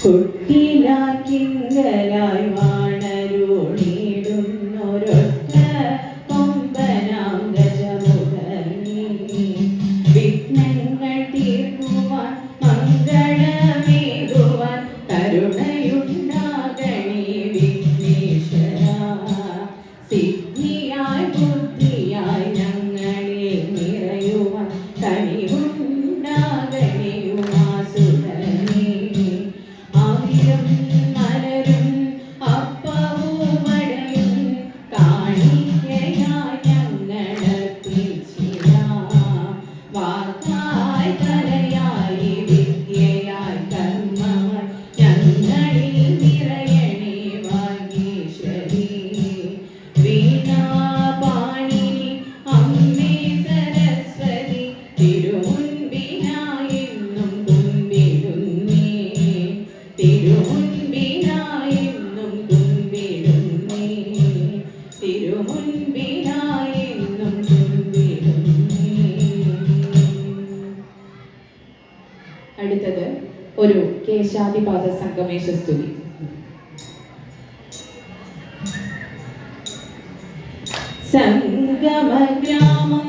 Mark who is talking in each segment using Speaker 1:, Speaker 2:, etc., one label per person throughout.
Speaker 1: കൊട്ടിലാക്കിങ്കലായി വാഴ ഒരു കേശാദിപാദ സംഗമേശ സ്തുതി സംഗമ ഗ്രാമം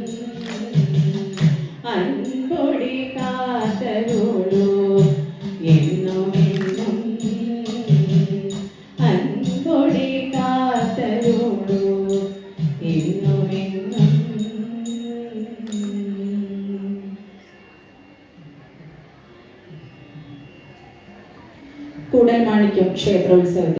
Speaker 1: അൻപൊടി കൂടൽ മാണിക്യം ക്ഷേത്രോത്സവത്തിൽ.